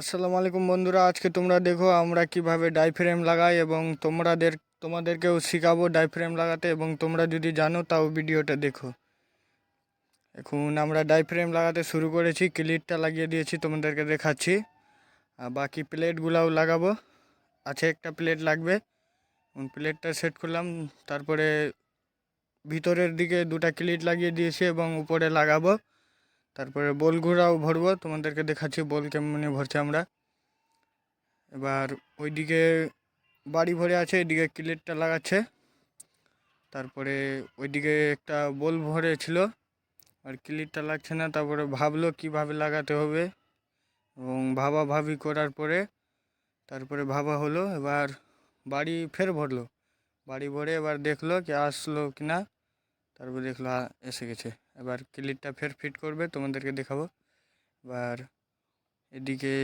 আসসালামু আলাইকুম বন্ধুরা, আজকে তোমরা দেখো আমরা কীভাবে ডাই ফ্রেম লাগাই এবং তোমাদের তোমাদেরকেও শেখাবো ডাই ফ্রেম লাগাতে এবং তোমরা যদি জানো তাও ভিডিওটা দেখো। এখন আমরা ডাই ফ্রেম লাগাতে শুরু করেছি ক্লিটটা লাগিয়ে দিয়েছি, তোমাদেরকে দেখাচ্ছি। আর বাকি প্লেটগুলাও লাগাবো। আছে একটা প্লেট লাগবে প্লেটটা সেট করলাম, তারপরে ভিতরের দিকে দুটা ক্লিট লাগিয়ে দিয়েছি এবং উপরে লাগাবো। তারপরে বল ঘোরাও ভরবো, তোমাদেরকে দেখাচ্ছি বল কেমনি ভরছে আমরা। এবার ওইদিকে বাড়ি ভরে আছে, এদিকে ক্লিটটা লাগাচ্ছে। তারপরে ওইদিকে একটা বল ভরে ছিল আর ক্লিটটা লাগছে না, তারপরে ভাবলো কীভাবে লাগাতে হবে। এবং ভাবা ভাবি করার পরে, তারপরে ভাবা হলো, এবার বাড়ি ফের ভরলো। বাড়ি ভরে এবার দেখল কি আসলো কি না তারপর দেখল এসে গেছে। এবার ক্লিপটা ফের ফিট করবে, তোমাদেরকে দেখাবো। এবার এদিকে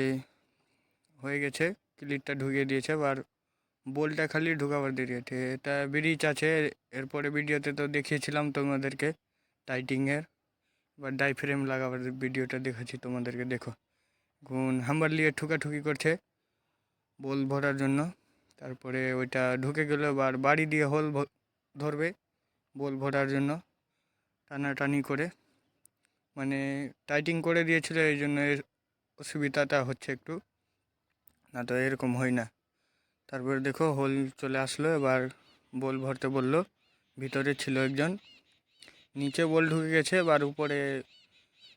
হয়ে গেছে, ক্লিপটা ঢুকিয়ে দিয়েছে। এবার বলটা খালি ঢুকাবার দেরি আছে এটা ব্রিজ আছে, এরপরে ভিডিওতে তো দেখিয়েছিলাম তোমাদেরকে, টাইটিংয়ের। এবার ডাই ফ্রেম লাগাবার ভিডিওটা দেখাচ্ছি তোমাদেরকে, দেখো। গুণ হাম্বার নিয়ে ঠুকাঠুকি করছে বল ভরার জন্য। তারপরে ওইটা ঢুকে গেলে, এবার বাড়ি দিয়ে হোল ধরবে। বল ভরার জন্য টানাটানি করে। মানে টাইটিং করে দিয়েছিল, এই জন্য এর অসুবিধাটা হচ্ছে একটু। না তো এরকম হয় না। তারপরে দেখো হোল চলে আসলো, এবার বল ভরতে বলল, ভিতরে ছিল একজন। নিচে বল ঢুকে গেছে, এবার উপরে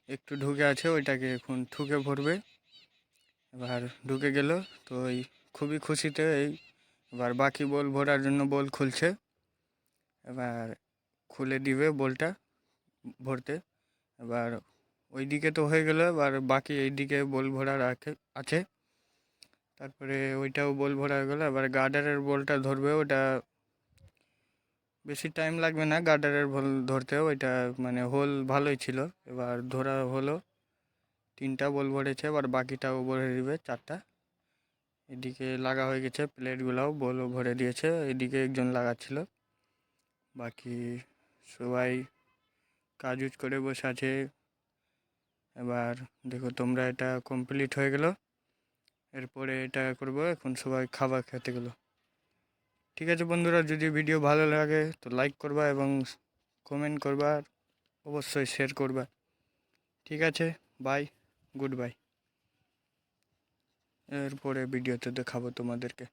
একটু ঢুকে আছে, ওইটাকে এখন ঠুকে ভরবে। এবার ঢুকে গেল, তো এই খুবই খুশিতে এই, এবার বাকি বল ভরার জন্য বল খুলছে। এবার খুলে দিবে বলটা ভরতে। এবার ওই দিকে তো হয়ে গেল, এবার বাকি এই দিকে বল ভরার আছে। তারপরে ওইটাও বল ভরা হয়ে গেলো, এবার গার্ডারের বলটা ধরবে ওটা বেশি টাইম লাগবে না গার্ডারের বল ধরতেও, ওইটা মানে হোল ভালোই ছিল। এবার ধরা হলো, তিনটা বল ভরেছে, এবার বাকিটাও ভরে দিবে, চারটা। এদিকে লাগা হয়ে গেছে, প্লেটগুলোও বলও ভরে দিয়েছে, এদিকে একজন লাগাচ্ছিল। বাকি সবাই কাজ উজ করে বসে আছে। এবার দেখো তোমরা এটা কমপ্লিট হয়ে গেল। এরপরে এটা করব, এখন সবাই খাবার খেতে গেলো। ঠিক আছে বন্ধুরা, যদি ভিডিও ভালো লাগে তো লাইক করবা এবং কমেন্ট করবা অবশ্যই শেয়ার করবা। ঠিক আছে বাই গুড বাই এরপরে ভিডিওতে দেখাবো তোমাদেরকে।